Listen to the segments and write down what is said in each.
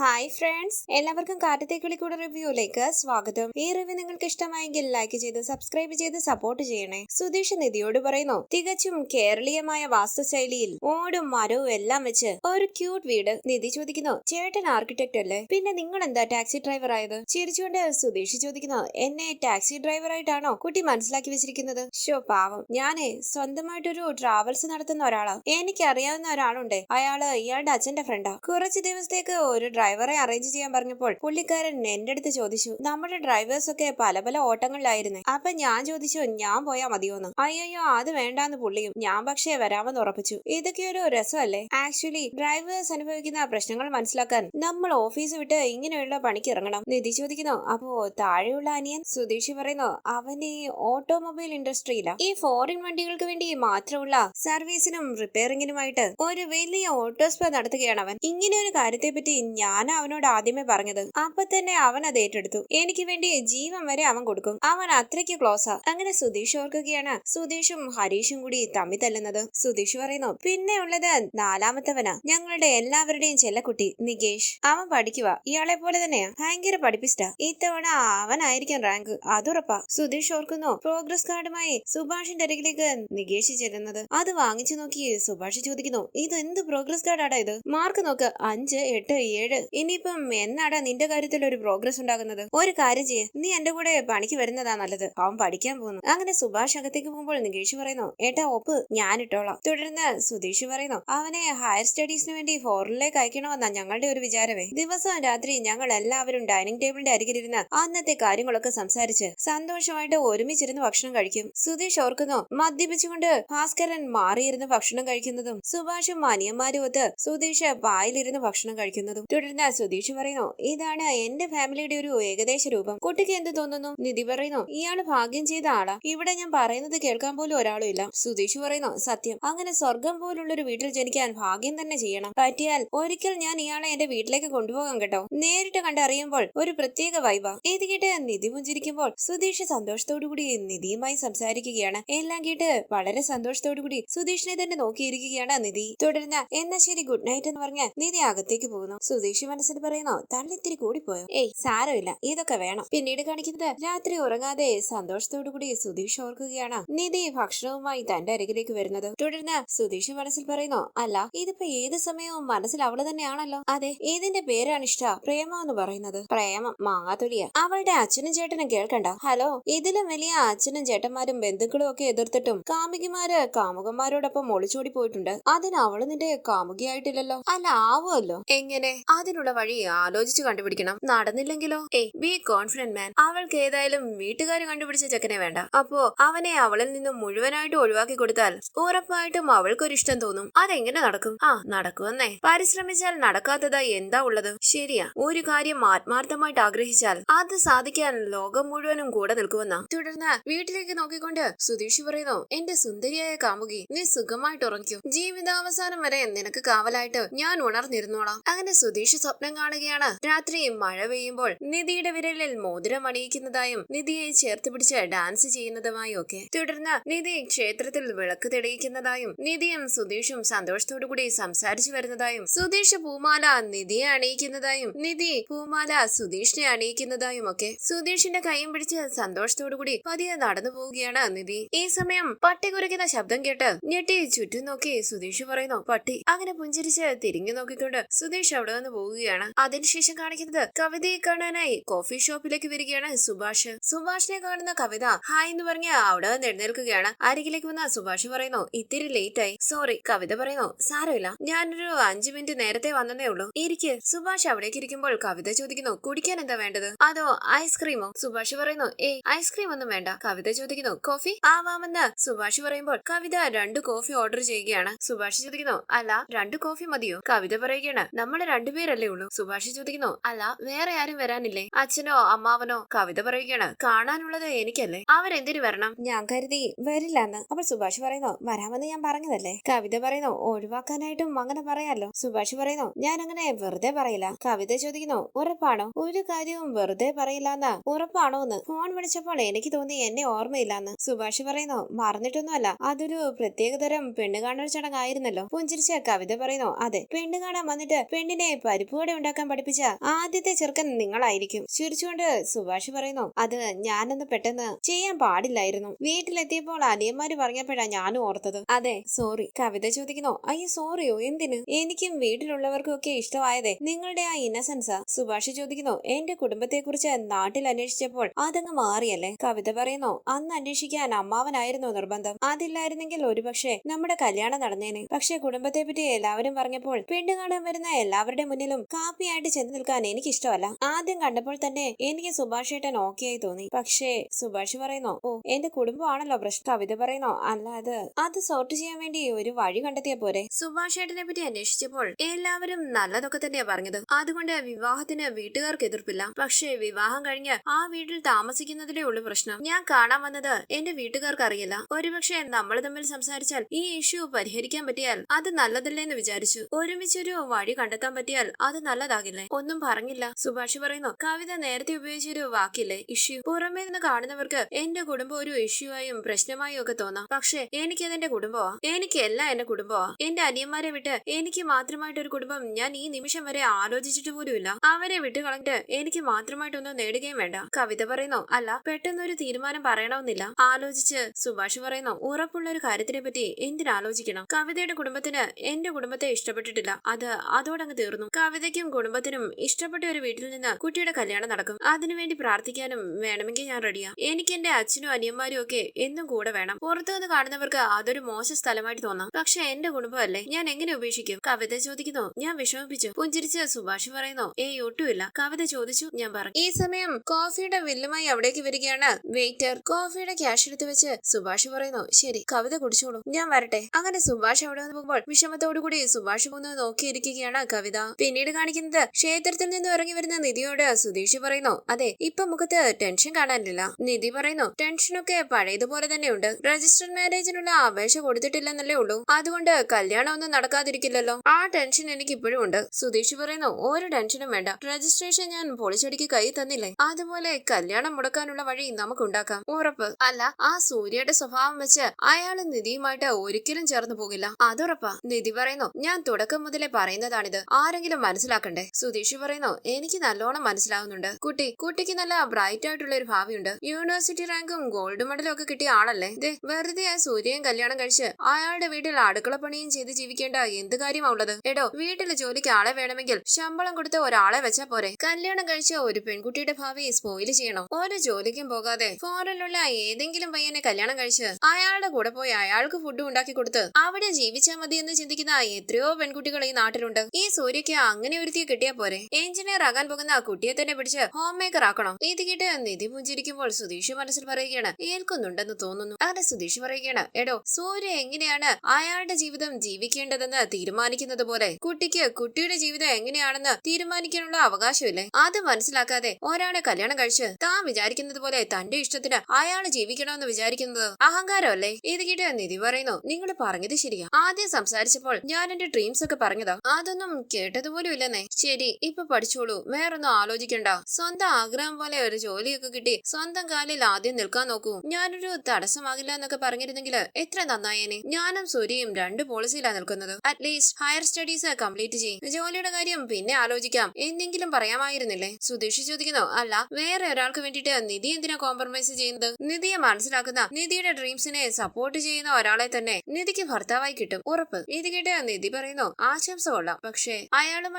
Hi friends എല്ലാവർക്കും കാറ്റത്തേക്കുള്ളി കൂടെ റിവ്യൂയിലേക്ക് സ്വാഗതം. ഈ റിവ്യൂ നിങ്ങൾക്ക് ഇഷ്ടമായെങ്കിൽ ലൈക്ക് ചെയ്ത് സബ്സ്ക്രൈബ് ചെയ്ത് സപ്പോർട്ട് ചെയ്യണേ. സുധീഷ് നിധിയോട് പറയുന്നു തികച്ചും കേരളീയമായ വാസ്തുശൈലിയിൽ ഓടും മരവും എല്ലാം വെച്ച് ഒരു ക്യൂട്ട് വീട് നിധി ചോദിക്കുന്നു. ചേട്ടൻ ആർക്കിടെക്ട് അല്ലേ? പിന്നെ നിങ്ങൾ എന്താ ടാക്സി ഡ്രൈവർ ആയത്? ചിരിച്ചുകൊണ്ട് സുധീഷ് ചോദിക്കുന്നു എന്നെ ടാക്സി ഡ്രൈവർ ആയിട്ടാണോ കുട്ടി മനസ്സിലാക്കി വെച്ചിരിക്കുന്നത്? ഷോ പാവം. ഞാനേ സ്വന്തമായിട്ടൊരു ട്രാവൽസ് നടത്തുന്ന ഒരാളാ. എനിക്ക് അറിയാവുന്ന ഒരാളുണ്ട്. അയാൾ ഇയാളുടെ അച്ഛന്റെ ഫ്രണ്ടാ കുറച്ച് ദിവസത്തേക്ക് ഒരു ഡ്രൈവറെ അറേഞ്ച് ചെയ്യാൻ പറഞ്ഞപ്പോൾ പുള്ളിക്കാരൻ എന്റെ അടുത്ത് ചോദിച്ചു നമ്മുടെ ഡ്രൈവേഴ്സ് ഒക്കെ പല പല ഓട്ടങ്ങളിലായിരുന്നു. അപ്പൊ ഞാൻ ചോദിച്ചു ഞാൻ പോയാ മതിയോന്ന്? അയ്യോ അത് വേണ്ടാന്ന് പുള്ളിയും. ഞാൻ പക്ഷേ വരാമെന്ന് ഉറപ്പിച്ചു. ഇതൊക്കെ ഒരു രസമല്ലേ? ആക്ച്വലി ഡ്രൈവേഴ്സ് അനുഭവിക്കുന്ന പ്രശ്നങ്ങൾ മനസ്സിലാക്കാൻ നമ്മൾ ഓഫീസ് വിട്ട് ഇങ്ങനെയുള്ള പണിക്ക് ഇറങ്ങണം. നിധി ചോദിക്കുന്നു അപ്പോ താഴെയുള്ള അനിയൻ സുധീഷ് പറയുന്നു അവൻ ഈ ഓട്ടോമൊബൈൽ ഇൻഡസ്ട്രിയിലാ ഈ ഫോറിൻ വണ്ടികൾക്ക് വേണ്ടി മാത്രമുള്ള സർവീസിനും റിപ്പയറിംഗിനുമായിട്ട് ഒരു വലിയ ഓട്ടോസ്പ നടത്തുകയാണ് അവൻ. ഇങ്ങനെ ഒരു കാര്യത്തെ പറ്റി ഞാൻ അവനോട് ആദ്യമേ പറഞ്ഞത്. അപ്പൊ തന്നെ അവൻ അത് ഏറ്റെടുത്തു. എനിക്ക് വേണ്ടി ജീവൻ വരെ അവൻ കൊടുക്കും. അവൻ അത്രയ്ക്ക് ക്ലോസാ അങ്ങനെ സുധീഷ് ഓർക്കുകയാണ്. സുധീഷും ഹരീഷും കൂടി തമ്മി തല്ലുന്നത്. സുധീഷ് പറയുന്നു പിന്നെ ഉള്ളത് നാലാമത്തവനാ. ഞങ്ങളുടെ എല്ലാവരുടെയും ചെല്ലക്കുട്ടി നികേഷ്. അവൻ പഠിക്കുക ഇയാളെ പോലെ തന്നെയാ. ഭയങ്കര പഠിപ്പിസ്റ്റാ. ഇത്തവണ അവനായിരിക്കും റാങ്ക് അതുറപ്പാ. സുധീഷ് ഓർക്കുന്നു പ്രോഗ്രസ് കാർഡുമായി സുഭാഷിന്റെ അരികിലേക്ക് നികേഷ് ചെല്ലുന്നത്. അത് വാങ്ങിച്ചു നോക്കി സുഭാഷ് ചോദിക്കുന്നു ഇത് എന്ത് പ്രോഗ്രസ് കാർഡാടാ ഇത്? മാർക്ക് നോക്ക്. അഞ്ച് എട്ട് ഏഴ് ഇനിയിപ്പം എന്നാടാ നിന്റെ കാര്യത്തിൽ ഒരു പ്രോഗ്രസ് ഉണ്ടാകുന്നത്? ഒരു കാര്യം ചെയ്യ്. നീ എന്റെ കൂടെ പണിക്ക് വരുന്നതാ നല്ലത്. അവൻ പഠിക്കാൻ പോകുന്നു. അങ്ങനെ സുഭാഷ് അകത്തേക്ക് പോകുമ്പോൾ നികേഷ് പറയുന്നു ഏട്ടാ ഒപ്പ് ഞാൻ ഇട്ടോളാം തുടർന്ന് സുധീഷ് പറയുന്നു അവനെ ഹയർ സ്റ്റഡീസിന് വേണ്ടി ഫോറിനിലേക്ക് അയക്കണമെന്നാ ഞങ്ങളുടെ ഒരു വിചാരമേ. ദിവസവും രാത്രി ഞങ്ങൾ എല്ലാവരും ഡൈനിങ് ടേബിളിന്റെ അരികിലിരുന്ന് അന്നത്തെ കാര്യങ്ങളൊക്കെ സംസാരിച്ച് സന്തോഷമായിട്ട് ഒരുമിച്ചിരുന്ന് ഭക്ഷണം കഴിക്കും. സുധീഷ് ഓർക്കുന്നു മദ്യപിച്ചുകൊണ്ട് ഭാസ്കരൻ മാറിയിരുന്ന് ഭക്ഷണം കഴിക്കുന്നതും സുഭാഷും അനിയന്മാരും ഒത്ത് സുധീഷ് പായിലിരുന്ന് ഭക്ഷണം കഴിക്കുന്നതും. തുടർന്ന് സുധീഷ് പറയുന്നു ഇതാണ് എന്റെ ഫാമിലിയുടെ ഒരു ഏകദേശ രൂപം. കുട്ടിക്ക് എന്ത് തോന്നുന്നു? നിധി പറയുന്നു ഇയാൾ ഭാഗ്യം ചെയ്ത ആളാ. ഇവിടെ ഞാൻ പറയുന്നത് കേൾക്കാൻ പോലും ഒരാളും ഇല്ല സുധീഷ് പറയുന്നു സത്യം. അങ്ങനെ സ്വർഗം പോലുള്ള ഒരു വീട്ടിൽ ജനിക്കാൻ ഭാഗ്യം തന്നെ ചെയ്യണം. പറ്റിയാൽ ഒരിക്കൽ ഞാൻ ഇയാളെ എന്റെ വീട്ടിലേക്ക് കൊണ്ടുപോകാം കേട്ടോ. നേരിട്ട് കണ്ടറിയുമ്പോൾ ഒരു പ്രത്യേക വൈബ ഇത് കേട്ട് നിധി പുഞ്ചിരിക്കുമ്പോൾ സുധീഷ് സന്തോഷത്തോടുകൂടി നിധിയുമായി സംസാരിക്കുകയാണ്. എല്ലാം കേട്ട് വളരെ സന്തോഷത്തോടുകൂടി സുധീഷിനെ തന്നെ നോക്കിയിരിക്കുകയാണ് നിധി. തുടർന്ന് എന്നാ ശരി ഗുഡ് നൈറ്റ് എന്ന് പറഞ്ഞ് നിധി അകത്തേക്ക് പോകുന്നു. സുധീഷ് മനസ്സിൽ പറയുന്നു തള്ളിത്തിരി കൂടിപ്പോയോ? ഏയ് സാരമില്ല ഇതൊക്കെ വേണം. പിന്നീട് കാണിക്കുന്നത് രാത്രി ഉറങ്ങാതെ സന്തോഷത്തോടുകൂടി സുധീഷ് ഓർക്കുകയാണ്. നിധി ഭക്ഷണവുമായി തന്റെ അരികിലേക്ക് വരുന്നത്. തുടർന്ന് സുധീഷ് മനസ്സിൽ പറയുന്നു അല്ല ഇതിപ്പോ ഏത് സമയവും മനസ്സിൽ അവൾ തന്നെയാണല്ലോ. അതെ ഇതിന്റെ പേരാണ് ഇഷ്ട പ്രേമ എന്ന് പറയുന്നത്. പ്രേമം മാതുലിയ അവളുടെ അച്ഛനും ചേട്ടനും കേൾക്കണ്ട. ഹലോ ഇതിലും വലിയ അച്ഛനും ചേട്ടന്മാരും ബന്ധുക്കളും ഒക്കെ എതിർത്തിട്ടും കാമുകിമാര് കാമുകന്മാരോടൊപ്പം ഒളിച്ചോടി പോയിട്ടുണ്ട്. അതിന് അവൾ നിന്റെ കാമുകിയായിട്ടില്ലല്ലോ? അല്ല ആവുമല്ലോ. എങ്ങനെ? അതിനുള്ള വഴി ആലോചിച്ച് കണ്ടുപിടിക്കണം. നടന്നില്ലെങ്കിലോ? ഏ ബി കോൺഫിഡന്റ് മാൻ അവൾക്ക് ഏതായാലും വീട്ടുകാർ കണ്ടുപിടിച്ച ചെക്കനെ വേണ്ട. അപ്പോ അവനെ അവളിൽ നിന്നും മുഴുവനായിട്ട് ഒഴിവാക്കി കൊടുത്താൽ ഉറപ്പായിട്ടും അവൾക്കൊരു ഇഷ്ടം തോന്നും. അതെങ്ങനെ നടക്കും? ആ നടക്കുമെന്നേ. പരിശ്രമിച്ചാൽ നടക്കാത്തതായി എന്താ ഉള്ളത്? ശരിയാ. ഒരു കാര്യം ആത്മാർത്ഥമായിട്ട് ആഗ്രഹിച്ചാൽ അത് സാധിക്കാൻ ലോകം മുഴുവനും കൂടെ നിൽക്കുമെന്ന. തുടർന്ന് വീട്ടിലേക്ക് നോക്കിക്കൊണ്ട് സുധീഷ് പറയുന്നു എന്റെ സുന്ദരിയായ കാമുകി നീ സുഖമായിട്ട് ഉറങ്ങിക്കും. ജീവിതാവസാനം വരെ നിനക്ക് കാവലായിട്ട് ഞാൻ ഉണർന്നിരുന്നോളാം. അങ്ങനെ സുധീഷ് സ്വപ്നം കാണുകയാണ്. രാത്രി മഴ പെയ്യുമ്പോൾ നിധിയുടെ വിരലിൽ മോതിരം അണിയിക്കുന്നതായും നിധിയെ ചേർത്ത് പിടിച്ച് ഡാൻസ് ചെയ്യുന്നതുമായും ഒക്കെ തുടർന്ന് നിധി ക്ഷേത്രത്തിൽ വിളക്ക് തെളിയിക്കുന്നതായും നിധിയും സുധീഷും സന്തോഷത്തോടുകൂടി സംസാരിച്ചു വരുന്നതായും സുധീഷ് പൂമാല നിധിയെ അണിയിക്കുന്നതായും നിധി പൂമാല സുധീഷിനെ അണിയിക്കുന്നതായും ഒക്കെ. സുധീഷിന്റെ കൈയും പിടിച്ച് സന്തോഷത്തോടുകൂടി പതിയെ നടന്നു പോവുകയാണ് നിധി. ഈ സമയം പട്ടി കുരയ്ക്കുന്ന ശബ്ദം കേട്ട് ഞെട്ടി ചുറ്റും നോക്കി സുധീഷ് പറയുന്നു പട്ടി. അങ്ങനെ പുഞ്ചിരിച്ച് തിരിഞ്ഞു നോക്കിക്കൊണ്ട് സുധീഷ് അവിടെ നിന്ന് പോവുകയാണ്. അതിനുശേഷം കാണിക്കുന്നത് കവിതയെ കാണാനായി കോഫി ഷോപ്പിലേക്ക് വരികയാണ് സുഭാഷ്. സുഭാഷിനെ കാണുന്ന കവിത ഹായ് എന്ന് പറഞ്ഞ് അവിടെ വന്ന് എഴുന്നേൽക്കുകയാണ് അരികിലേക്ക് വന്ന സുഭാഷ് പറയുന്നു ഇത്തിരി ലേറ്റ് ആയി. സോറി കവിത പറയുന്നു സാരമില്ല. ഞാനൊരു അഞ്ചു മിനിറ്റ് നേരത്തെ വന്നതേ ഉള്ളൂ. ഇരിക്ക്. സുഭാഷ് അവിടേക്ക് ഇരിക്കുമ്പോൾ കവിത ചോദിക്കുന്നു കുടിക്കാൻ എന്താ വേണ്ടത്? അതോ ഐസ്ക്രീമോ സുഭാഷ് പറയുന്നു ഏയ് ഐസ്ക്രീം ഒന്നും വേണ്ട. കവിത ചോദിക്കുന്നു കോഫി? ആവാമെന്ന് സുഭാഷ് പറയുമ്പോൾ കവിത രണ്ട് കോഫി ഓർഡർ ചെയ്യുകയാണ്. സുഭാഷ് ചോദിക്കുന്നു അല്ല രണ്ട് കോഫി മതിയോ? കവിത പറയുകയാണ് നമ്മൾ രണ്ടുപേരല്ലേ ഉള്ളൂ. സുഭാഷ് ചോദിക്കുന്നു അല്ല വേറെ ആരും വരാനില്ലേ? അച്ഛനോ അമ്മാവനോ? കവിത പറയുകയാണ്. കാണാനുള്ളത് എനിക്കല്ലേ? അവരെന്തിനു വരണം? ഞാൻ കരുതി വരില്ലെന്ന്. അപ്പോൾ സുഭാഷ് പറയുന്നു വരാമെന്ന് ഞാൻ പറഞ്ഞതല്ലേ? കവിത പറയുന്നു ഒഴിവാക്കാനായിട്ടും അങ്ങനെ പറയാലോ? സുഭാഷ് പറയുന്നു ഞാൻ അങ്ങനെ വെറുതെ പറയില്ല. കവിത ചോദിക്കുന്നു ഉറപ്പാണോ? ഒരു കാര്യവും വെറുതെ പറയില്ലെന്ന്. ഉറപ്പാണോ എന്ന് ഫോൺ വിളിച്ചപ്പോൾ എനിക്ക് തോന്നി എന്നെ ഓർമ്മയില്ലാന്ന്. സുഭാഷ് പറയുന്നു മറന്നിട്ടൊന്നുമല്ല അതൊരു പ്രത്യേകതരം പെണ്ണ് കാണൽ ചടങ്ങായിരുന്നല്ലോ? പുഞ്ചിരിച്ച കവിത പറയുന്നു അതെ പെണ്ണ് കാണാൻ വന്നിട്ട് പെണ്ണിനെ പരിപ്പുവട ഉണ്ടാക്കാൻ പഠിപ്പിച്ച ആദ്യത്തെ ചെറുക്കൻ നിങ്ങളായിരിക്കും. ചിരിച്ചുകൊണ്ട് സുഭാഷ് പറയുന്നു അത് ഞാനൊന്ന് പെട്ടെന്ന് ചെയ്യാൻ പാടില്ലായിരുന്നു. വീട്ടിലെത്തിയപ്പോൾ അനിയന്മാര് പറഞ്ഞപ്പോഴാ ഞാനും ഓർത്തത്. അതെ സോറി കവിത ചോദിക്കുന്നു. അയ്യോ സോറിയോ എന്തിന്? എനിക്കും വീട്ടിലുള്ളവർക്കും ഒക്കെ ഇഷ്ടമായതേ നിങ്ങളുടെ ആ ഇന്നസെൻസാ സുഭാഷ് ചോദിക്കുന്നു. എന്റെ കുടുംബത്തെ കുറിച്ച് നാട്ടിൽ അന്വേഷിച്ചപ്പോൾ അതങ്ങ് മാറിയല്ലേ? കവിത പറയുന്നു. അന്ന് അന്വേഷിക്കാൻ അമ്മാവനായിരുന്നു നിർബന്ധം. അതില്ലായിരുന്നെങ്കിൽ ഒരുപക്ഷെ നമ്മുടെ കല്യാണം നടന്നേനെ. പക്ഷെ കുടുംബത്തെ പറ്റി എല്ലാവരും പറഞ്ഞപ്പോൾ പെണ്ണ് കാണാൻ വരുന്ന എല്ലാവരുടെ മുന്നിലും കാപ്പിയായിട്ട് ചെന്ന് നിൽക്കാൻ എനിക്ക് ഇഷ്ടമല്ല ആദ്യം കണ്ടപ്പോൾ തന്നെ എനിക്ക് സുഭാഷ് ഏട്ടൻ ഓക്കെ ആയി തോന്നി. പക്ഷേ സുഭാഷ് പറയുന്നോ ഓ എന്റെ കുടുംബമാണല്ലോ പ്രശ്നം. കവിത പറയുന്നോ അല്ല അത് അത് സോർട്ട് ചെയ്യാൻ വേണ്ടി ഒരു വഴി കണ്ടെത്തിയ പോരെ. സുഭാഷ് ഏട്ടനെ പറ്റി അന്വേഷിച്ചപ്പോൾ എല്ലാവരും നല്ലതൊക്കെ തന്നെയാ പറഞ്ഞത്. അതുകൊണ്ട് വിവാഹത്തിന് വീട്ടുകാർക്ക് എതിർപ്പില്ല. പക്ഷേ വിവാഹം കഴിഞ്ഞ് ആ വീട്ടിൽ താമസിക്കുന്നതിലേ ഉള്ളു പ്രശ്നം. ഞാൻ കാണാൻ വന്നത് എന്റെ വീട്ടുകാർക്ക് അറിയില്ല. ഒരുപക്ഷെ നമ്മൾ തമ്മിൽ സംസാരിച്ചാൽ ഈ ഇഷ്യൂ പരിഹരിക്കാൻ പറ്റിയാൽ അത് നല്ലതല്ലേ എന്ന് വിചാരിച്ചു. ഒരുമിച്ചൊരു വഴി കണ്ടെത്താൻ പറ്റിയാൽ അത് നല്ലതാകില്ലേ? ഒന്നും പറഞ്ഞില്ല. സുഭാഷ് പറയുന്നു കവിത നേരത്തെ ഉപയോഗിച്ചൊരു വാക്കില്ലേ? ഇഷ്യൂ. പുറമേ നിന്ന് കാണുന്നവർക്ക് എന്റെ കുടുംബം ഒരു ഇഷ്യൂ ആയും പ്രശ്നമായും ഒക്കെ തോന്നാം. പക്ഷെ എനിക്കതെന്റെ കുടുംബമാ? എനിക്കെല്ലാം എന്റെ കുടുംബമാ? എന്റെ അനിയന്മാരെ വിട്ട് എനിക്ക് മാത്രമായിട്ട് ഒരു കുടുംബം ഞാൻ ഈ നിമിഷം വരെ ആലോചിച്ചിട്ട് പോലുമില്ല അവരെ വിട്ട് കളഞ്ഞിട്ട് എനിക്ക് മാത്രമായിട്ടൊന്നും നേടുകയും വേണ്ട. കവിത പറയുന്നു അല്ല പെട്ടെന്ന് ഒരു തീരുമാനം പറയണമെന്നില്ല. ആലോചിച്ച് സുഭാഷ് പറയുന്നു ഉറപ്പുള്ള ഒരു കാര്യത്തിനെ പറ്റി എന്തിനാലോചിക്കണം? കവിതയുടെ കുടുംബത്തിന് എന്റെ കുടുംബത്തെ ഇഷ്ടപ്പെട്ടിട്ടില്ല. അത് അതോടങ്ങ് തീർന്നു. കവിതയ്ക്കും കുടുംബത്തിനും ഇഷ്ടപ്പെട്ട ഒരു വീട്ടിൽ നിന്ന് കുട്ടിയുടെ കല്യാണം നടക്കും. അതിനുവേണ്ടി പ്രാർത്ഥിക്കാനും വേണമെങ്കിൽ ഞാൻ റെഡിയാ എനിക്ക് എന്റെ അച്ഛനും അനിയന്മാരും ഒക്കെ എന്നും കൂടെ വേണം. പുറത്തു നിന്ന് കാണുന്നവർക്ക് അതൊരു മോശ സ്ഥലമായിട്ട് തോന്നാം. പക്ഷെ എന്റെ കുടുംബമല്ലേ? ഞാൻ എങ്ങനെ ഉപേക്ഷിക്കും? കവിത ചോദിക്കുന്നു. ഞാൻ വിഷമിപ്പിച്ചു. പുഞ്ചിരിച്ച് സുഭാഷ് പറയുന്നു. ഏയ് ഒട്ടുമില്ല. കവിത ചോദിച്ചു. ഞാൻ പറഞ്ഞു. ഈ സമയം കോഫിയുടെ വില്ലുമായി അവിടേക്ക് വരികയാണ് വെയിറ്റർ. കോഫിയുടെ ക്യാഷ് എടുത്ത് വെച്ച് സുഭാഷ് പറയുന്നു. ശരി കവിത കുടിച്ചോളൂ. ഞാൻ വരട്ടെ. അങ്ങനെ സുഭാഷ് അവിടെ നിന്ന് പോകുമ്പോൾ വിഷമത്തോടുകൂടി സുഭാഷ് ഒന്ന് നോക്കിയിരിക്കുകയാണ് കവിത. പിന്നീട് കാണിക്കുന്നത് ക്ഷേത്രത്തിൽ നിന്ന് ഇറങ്ങി വരുന്ന നിധിയോട് സുധീഷ് പറയുന്നു അതെ ഇപ്പൊ മുഖത്ത് ടെൻഷൻ കാണാനില്ല. നിധി പറയുന്നു ടെൻഷനൊക്കെ പഴയതുപോലെ തന്നെയുണ്ട്. രജിസ്റ്റർ മാരേജിനുള്ള അപേക്ഷ കൊടുത്തിട്ടില്ലെന്നല്ലേ ഉള്ളൂ. അതുകൊണ്ട് കല്യാണം ഒന്നും നടക്കാതിരിക്കില്ലല്ലോ. ആ ടെൻഷൻ എനിക്ക് ഇപ്പോഴും ഉണ്ട്. സുധീഷ് പറയുന്നു ഒരു ടെൻഷനും വേണ്ട. രജിസ്ട്രേഷൻ ഞാൻ പൊളിച്ചടിക്ക് കൈ തന്നില്ലേ? അതുപോലെ കല്യാണം മുടക്കാനുള്ള വഴി നമുക്ക് ഉണ്ടാക്കാം ഉറപ്പ്. അല്ല ആ സൂര്യയുടെ സ്വഭാവം വെച്ച് അയാൾ നിധിയുമായിട്ട് ഒരിക്കലും ചേർന്ന് പോകില്ല. അതുറപ്പാ. നിധി പറയുന്നു ഞാൻ തുടക്കം മുതലേ പറയുന്നതാണിത്. ആരെങ്കിലും മനസ്സിലാക്കണ്ടേ? സുധീഷ് പറയുന്നു എനിക്ക് നല്ലോണം മനസ്സിലാവുന്നുണ്ട്. കുട്ടി കുട്ടിക്ക് നല്ല ബ്രൈറ്റ് ആയിട്ടുള്ള ഒരു ഭാവിയുണ്ട്. യൂണിവേഴ്സിറ്റി റാങ്കും ഗോൾഡ് മെഡലും ഒക്കെ കിട്ടിയ ആളല്ലേ? ദേ വെറുതെ ആ സൂര്യൻ കല്യാണം കഴിച്ച് അയാളുടെ വീട്ടിൽ അടുക്കള പണിയും ചെയ്ത് ജീവിക്കേണ്ട എന്ത് കാര്യമാവുള്ളത് എടോ വീട്ടിലെ ജോലിക്ക് ആളെ വേണമെങ്കിൽ ശമ്പളം കൊടുത്ത് ഒരാളെ വെച്ചാ പോരെ? കല്യാണം കഴിച്ച ഒരു പെൺകുട്ടിയുടെ ഭാവി സ്പോയിൽ ചെയ്യണോ? ഒരു ജോലിക്കും പോകാതെ ഫോറിലുള്ള ഏതെങ്കിലും പയ്യനെ കല്യാണം കഴിച്ച് അയാളുടെ കൂടെ പോയി അയാൾക്ക് ഫുഡ് ഉണ്ടാക്കി കൊടുത്ത് അവിടെ ജീവിച്ചാൽ മതി എന്ന് ചിന്തിക്കുന്ന എത്രയോ പെൺകുട്ടികൾ ഈ നാട്ടിലുണ്ട്. ഈ സൂര്യക്ക് അങ്ങനെ ഒരുത്തിയെ കിട്ടിയാ പോരെ. എഞ്ചിനീയർ ആകാൻ പോകുന്ന ആ കുട്ടിയെ തന്നെ പിടിച്ച് ഹോം മേക്കർ ആക്കണം? നീതി കിട്ടിയ നിധി പുഞ്ചിരിക്കുമ്പോൾ സുധീഷ് മനസ്സിൽ പറയുകയാണ് ഏൽക്കുന്നുണ്ടെന്ന് തോന്നുന്നു. അങ്ങനെ സുധീഷ് പറയുകയാണ് എടോ സൂര്യ എങ്ങനെയാണ് അയാളുടെ ജീവിതം ജീവിക്കേണ്ടതെന്ന് തീരുമാനിക്കുന്നത് പോലെ? കുട്ടിക്ക് കുട്ടിയുടെ ജീവിതം എങ്ങനെയാണെന്ന് തീരുമാനിക്കാനുള്ള അവകാശമില്ലേ? അത് മനസ്സിലാക്കാതെ ഒരാളെ കല്യാണം കഴിച്ച് താൻ വിചാരിക്കുന്നത് പോലെ തന്റെ ഇഷ്ടത്തിന് അയാൾ ജീവിക്കണമെന്ന് വിചാരിക്കുന്നത് അഹങ്കാരമല്ലേ? ഇത് കിട്ടിയ നിധി പറയുന്നു നിങ്ങൾ പറഞ്ഞത് ശരിയാ. ആദ്യം സംസാരിച്ചപ്പോൾ ഞാൻ എന്റെ ഡ്രീംസ് ഒക്കെ പറഞ്ഞതാ. അതൊന്നും കേട്ടതുപോലും ഇല്ലെന്നേ ശരി ഇപ്പൊ പഠിച്ചോളൂ. വേറൊന്നും ആലോചിക്കണ്ട. സ്വന്തം ആഗ്രഹം പോലെ ഒരു ജോലിയൊക്കെ കിട്ടി. സ്വന്തം കാലിൽ ആദ്യം നിൽക്കാൻ നോക്കൂ. ഞാനൊരു തടസ്സമാകില്ല എന്നൊക്കെ പറഞ്ഞിരുന്നെങ്കിൽ എത്ര നന്നായേനെ. ഞാനും സൂര്യയും രണ്ട് പോളിസിയിലാണ് നിൽക്കുന്നത്. അറ്റ്ലീസ്റ്റ് ഹയർ സ്റ്റഡീസ് കംപ്ലീറ്റ് ചെയ്യും. ജോലിയുടെ കാര്യം പിന്നെ ആലോചിക്കാം. എന്തെങ്കിലും പറയാമായിരുന്നില്ലേ? സുധീഷ് ചോദിക്കുന്നു. അല്ല വേറെ ഒരാൾക്ക് വേണ്ടിയിട്ട് നിധി എന്തിനാ കോംപ്രമൈസ് ചെയ്യുന്നത്? നിധിയെ മനസ്സിലാക്കുന്ന നിധിയുടെ ഡ്രീംസിനെ സപ്പോർട്ട് ചെയ്യുന്ന ഒരാളെ തന്നെ നിധിക്ക് ഭർത്താവായി കിട്ടും. ഉറപ്പ്. ഇത് കേട്ട് നിധി പറയുന്നു ആശംസ കൊള്ളാം. പക്ഷേ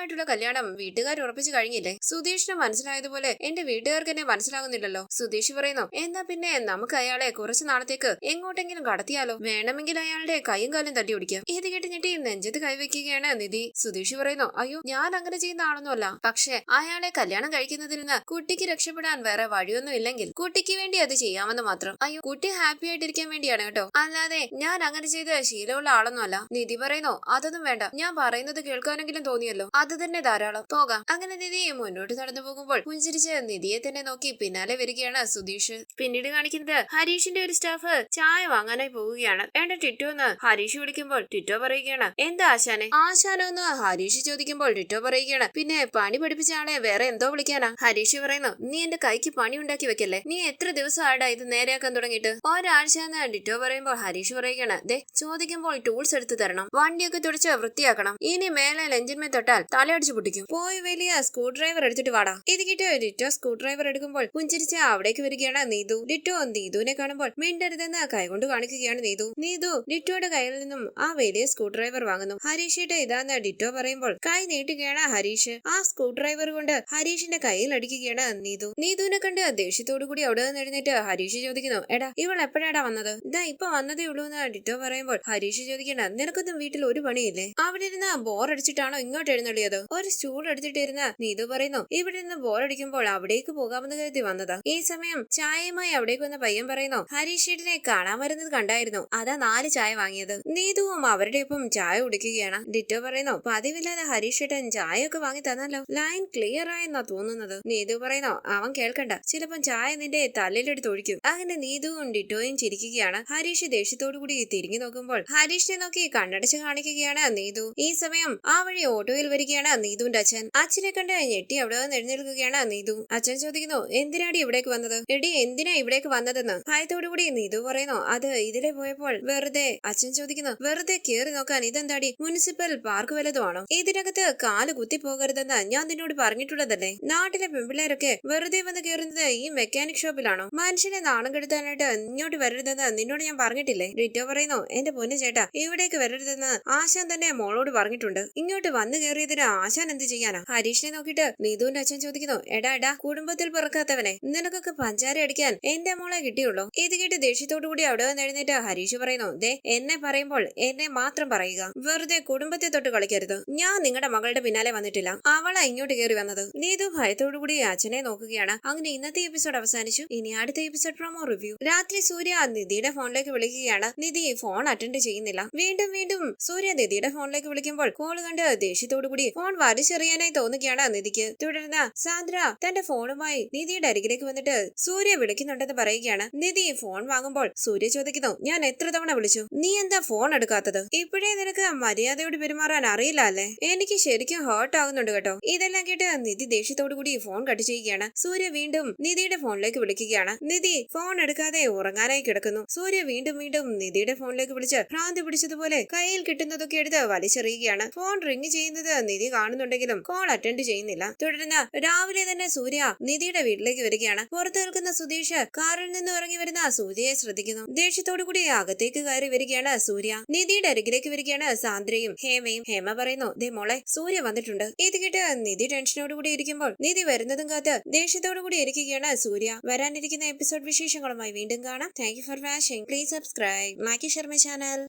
അയാളുമായിട്ടുള്ള കല്യാണം വീട്ടുകാർ ഉറപ്പിച്ചു കഴിഞ്ഞില്ലേ? സുധീഷിന് മനസ്സിലായതുപോലെ എന്റെ വീട്ടുകാർക്ക് എന്നെ മനസ്സിലാകുന്നില്ലല്ലോ. സുധീഷ് പറയുന്നു എന്നാ പിന്നെ നമുക്ക് അയാളെ കുറച്ചു നാളത്തേക്ക് എങ്ങോട്ടെങ്കിലും കടത്തിയാലോ? വേണമെങ്കിൽ അയാളുടെ കൈയും കാലും തട്ടി ഓടിക്കാം. ഇത് കേട്ട് ഞെട്ടി നെഞ്ചത്ത് കൈവയ്ക്കുകയാണ് നിധി. സുധീഷ് പറയുന്നു അയ്യോ ഞാൻ അങ്ങനെ ചെയ്യുന്ന ആളൊന്നുമല്ല. പക്ഷേ അയാളെ കല്യാണം കഴിക്കുന്നതിൽ നിന്ന് കുട്ടിക്ക് രക്ഷപ്പെടാൻ വേറെ വഴിയൊന്നും ഇല്ലെങ്കിൽ കുട്ടിക്ക് വേണ്ടി അത് ചെയ്യാമെന്ന് മാത്രം. അയ്യോ കുട്ടി ഹാപ്പി ആയിട്ടിരിക്കാൻ വേണ്ടിയാണ് കേട്ടോ. അല്ലാതെ ഞാൻ അങ്ങനെ ചെയ്ത് ശീലമുള്ള ആളൊന്നുമല്ല. നിധി പറയുന്നു അതൊന്നും വേണ്ട. ഞാൻ പറയുന്നത് കേൾക്കാനെങ്കിലും തോന്നിയല്ലോ. അത് തന്നെ ധാരാളം. പോകാം. അങ്ങനെ നിധി മുന്നോട്ട് നടന്നു പോകുമ്പോൾ പുഞ്ചിരിച്ച് നിധിയെ തന്നെ നോക്കി പിന്നാലെ വരികയാണ് സുധീഷ്. പിന്നീട് കാണിക്കുന്നത് ഹരീഷിന്റെ ഒരു സ്റ്റാഫ് ചായ വാങ്ങാനായി പോവുകയാണ്. വേണ്ട ടിറ്റോ എന്ന് ഹരീഷ് വിളിക്കുമ്പോൾ ടിറ്റോ പറയുകയാണ് എന്താ ആശാനെ? ആശാനോ എന്ന് ഹരീഷ് ചോദിക്കുമ്പോൾ ടിറ്റോ പറയുകയാണ് പിന്നെ പണി പഠിപ്പിച്ച ആളെ വേറെ എന്തോ വിളിക്കാനാ? ഹരീഷ് പറയുന്നു നീ എന്റെ കൈക്ക് പണി ഉണ്ടാക്കി വെക്കല്ലേ? നീ എത്ര ദിവസം ആടാ ഇത് നേരെയാക്കാൻ തുടങ്ങിയിട്ട്? ഒരാഴ്ച എന്ന് ഡിറ്റോ പറയുമ്പോൾ ഹരീഷ് പറയുകയാണ് ദേ ചോദിക്കുമ്പോൾ ടൂൾസ് എടുത്തു തരണം. വണ്ടിയൊക്കെ തുടച്ച് വൃത്തിയാക്കണം. ഇനി മേലെ ലഞ്ചിന്മേ തൊട്ടാൽ തലയടിച്ചു പൊട്ടിക്കും. പോയി വലിയ സ്ക്രൂ ഡ്രൈവർ എടുത്തിട്ട് വാടാ. ഇത് കിട്ടിയോ ഡിറ്റോ സ്ക്രൂ ഡ്രൈവർ എടുക്കുമ്പോൾ പുഞ്ചിരിച്ച് അവിടേക്ക് വരികയാണ് നീതു. ഡിറ്റോ നീതുവിനെ കാണുമ്പോൾ മിണ്ടരുതെന്ന് കൈകൊണ്ട് കാണിക്കുകയാണ് നീതു. നീതു ഡിറ്റോയുടെ കയ്യിൽ നിന്നും ആ വലിയ സ്ക്രൂ ഡ്രൈവർ വാങ്ങുന്നു. ഹരീഷിയുടെ ഇതാന്ന് ഡിറ്റോ പറയുമ്പോൾ കൈ നീട്ടുകയാണ് ഹരീഷ്. ആ സ്ക്രൂ ഡ്രൈവർ കൊണ്ട് ഹരീഷിന്റെ കയ്യിൽ അടിക്കുകയാണ് നീതു. നീതുവിനെ കണ്ട് ദേഷ്യത്തോടു കൂടി അവിടെ നിന്ന് എഴുന്നേറ്റ് ഹരീഷ് ചോദിക്കുന്നു എടാ ഇവൾ എപ്പോഴാടാ വന്നത്? ഇതാ ഇപ്പൊ വന്നതേ ഉള്ളൂ എന്ന് ഡിറ്റോ പറയുമ്പോൾ ഹരീഷ് ചോദിക്കണ നിനക്കൊന്നും വീട്ടിൽ ഒരു പണിയില്ലേ? അവിടെ ഇരുന്ന് ബോർ അടിച്ചിട്ടാണോ ഇങ്ങോട്ട് എഴുന്നള്ളിയത് ഒരു സ്റ്റൂൾ എടുത്തിട്ടിരുന്ന നീതു പറയുന്നു ഇവിടെ നിന്ന് ബോറടിക്കുമ്പോൾ അവിടേക്ക് പോകാമെന്ന് കരുതി വന്നതാ. ഈ സമയം ചായയുമായി അവിടേക്ക് വന്ന പയ്യൻ പറയുന്നു ഹരീഷ് ചേട്ടനെ കാണാൻ വരുന്നത് കണ്ടായിരുന്നു. അതാ നാല് ചായ വാങ്ങിയത്. നീതുവും അവരുടെ ഒപ്പം ചായ കുടിക്കുകയാണ്. ഡിറ്റോ പറയുന്നു പതിവില്ലാതെ ഹരീഷ് ചേട്ടൻ ചായയൊക്കെ വാങ്ങി തന്നല്ലോ. ലൈൻ ക്ലിയർ ആയെന്നാ തോന്നുന്നത്. നീതു പറയുന്നു അവൻ കേൾക്കണ്ട. ചിലപ്പം ചായ നിന്റെ തലയിലെടുത്ത് ഒഴിക്കും. അങ്ങനെ നീതുവും ഡിറ്റോയും ചിരിക്കുകയാണ്. ഹരീഷ് ദേഷ്യത്തോടു കൂടി തിരിഞ്ഞു നോക്കുമ്പോൾ ഹരീഷിനെ നോക്കി കണ്ണടച്ച് കാണിക്കുകയാണ് നീതു. ഈ സമയം ആ വഴി ഓട്ടോയിൽ വരികയാണ് നീതുവിന്റെ അച്ഛൻ. അച്ഛനെ കണ്ട് ഞെട്ടി അവിടെ വന്ന് എഴുന്നേൽക്കുകയാണ് നീതു. അച്ഛൻ ചോദിക്കുന്നു എന്തിനാടി ഇവിടേക്ക് വന്നത്? എടി എന്തിനാ ഇവിടേക്ക് വന്നതെന്ന്? ഭയത്തോടു കൂടി നീതു പറയുന്നു അത് ഇതിലെ പോയപ്പോൾ വെറുതെ. അച്ഛൻ ചോദിക്കുന്നു വെറുതെ കേറി നോക്കാൻ ഇതെന്താടി? മുനിസിപ്പൽ പാർക്ക് വല്ലതുമാണോ ഇതിനകത്ത് കാൽ കുത്തി പോകരുതെന്ന് ഞാൻ നിന്നോട് പറഞ്ഞിട്ടുള്ളതല്ലേ? നാട്ടിലെ പെമ്പിള്ളേരൊക്കെ വെറുതെ വന്ന് കയറുന്നത് ഈ മെക്കാനിക് ഷോപ്പിലാണോ? മനുഷ്യനെ നാണം കെടുത്താനായിട്ട് ഇങ്ങോട്ട് വരരുതെന്ന് നിന്നോട് ഞാൻ പറഞ്ഞിട്ടില്ലേ? റിറ്റോ പറയുന്നു എന്റെ പൊന്നു ചേട്ടാ ഇവിടേക്ക് വരരുതെന്ന് ആശാൻ തന്നെ മോളോട് പറഞ്ഞിട്ടുണ്ട്. ഇങ്ങോട്ട് വന്നു കയറിയതിന് ആശാൻ എന്ത് ചെയ്യാനാ? ഹരീഷിനെ നോക്കിട്ട് നീതുവിന്റെ അച്ഛൻ ചോദിക്കുന്നു എടാ എടാ കുടുംബത്തിൽ പിറക്കാത്തവനെ നിനക്കൊക്കെ പഞ്ചാര അടിക്കാൻ എന്റെ മോളെ കിട്ടിയുള്ളൂ? ഇത് കേട്ട് ദേഷ്യത്തോടു കൂടി അവിടെ വന്ന് എഴുന്നേറ്റ് ഹരീഷ് പറയുന്നു ദേ എന്നെ പറയുമ്പോൾ എന്നെ മാത്രം പറയുക. വെറുതെ കുടുംബത്തെ തൊട്ട് കളിക്കരുത്. ഞാൻ നിങ്ങളുടെ മകളുടെ പിന്നാലെ വന്നിട്ടില്ല. അവളാ ഇങ്ങോട്ട് കയറി വന്നത്. നീതു ഭയത്തോടു കൂടി അച്ഛനെ നോക്കുകയാണ്. അങ്ങനെ ഇന്നത്തെ എപ്പിസോഡ് അവസാനിച്ചു. ഇനി അടുത്ത എപ്പിസോഡ് പ്രൊമോ റിവ്യൂ രാത്രി സൂര്യ നിധിയുടെ ഫോണിലേക്ക് വിളിക്കുകയാണ്. നിധി ഫോൺ അറ്റൻഡ് ചെയ്യുന്നില്ല. വീണ്ടും വീണ്ടും സൂര്യ നിധിയുടെ ഫോണിലേക്ക് വിളിക്കുമ്പോൾ കോൾ കണ്ട് ദേഷ്യത്തോടു കൂടി ഫോൺ വലിച്ചെറിയാനായി തോന്നുകയാണ് നിധിക്ക്. തുടർന്ന് സാന്ദ്ര തന്റെ ഫോണുമായി നിധിയുടെ അരികിലേക്ക് വന്നിട്ട് സൂര്യ വിളിക്കുന്നുണ്ടെന്ന് പറയുകയാണ്. നിധി ഫോൺ വാങ്ങുമ്പോൾ സൂര്യ ചോദിക്കുന്നു ഞാൻ എത്ര തവണ വിളിച്ചു? നീ എന്താ ഫോൺ എടുക്കാത്തത്? ഇപ്പോഴേ നിനക്ക് മര്യാദയോട് പെരുമാറാൻ അറിയില്ല അല്ലേ? എനിക്ക് ശരിക്കും ഹേർട്ട് ആകുന്നുണ്ട് കേട്ടോ. ഇതെല്ലാം കേട്ട് നിധി ദേഷ്യത്തോടു കൂടി ഫോൺ കട്ട് ചെയ്യുകയാണ്. സൂര്യ വീണ്ടും നിധിയുടെ ഫോണിലേക്ക് വിളിക്കുകയാണ്. നിധി ഫോൺ എടുക്കാതെ ഉറങ്ങാനായി കിടക്കുന്നു. സൂര്യ വീണ്ടും വീണ്ടും നിധിയുടെ ഫോണിലേക്ക് വിളിച്ച് ഭ്രാന്തി പിടിച്ചതുപോലെ കയ്യിൽ കിട്ടുന്നതൊക്കെ എടുത്ത് വലിച്ചെറിയുകയാണ്. ഫോൺ റിങ് ചെയ്യുന്നത് നിധി കാണുന്നുണ്ടെങ്കിലും കോൾ അറ്റൻഡ് ചെയ്യുന്നില്ല. തുടർന്ന് രാവിലെ തന്നെ സൂര്യ നിധിയുടെ വീട്ടിലേക്ക് വരികയാണ്. പുറത്തു നിൽക്കുന്ന സുധീഷ് കാറിൽ നിന്ന് ഇറങ്ങി വരുന്ന സൂര്യയെ ശ്രദ്ധിക്കുന്നു. ദേഷ്യത്തോടു കൂടി അകത്തേക്ക് കയറി വരികയാണ് സൂര്യ. നിധിയുടെ അരികിലേക്ക് വരികയാണ് സാന്ദ്രയും ഹേമയും. ഹേമ പറയുന്നു ദേ മോളെ സൂര്യ വന്നിട്ടുണ്ട്. ഇത് കേട്ട് നിധി ടെൻഷനോട് കൂടി ഇരിക്കുമ്പോൾ നിധി വരുന്നതും കാത്ത് ദേഷ്യത്തോടു കൂടി ഇരിക്കുകയാണ് സൂര്യ. വരാനിരിക്കുന്ന എപ്പിസോഡ് വിശേഷങ്ങളുമായി വീണ്ടും കാണാം. Thank for watching please subscribe Makki Sharma channel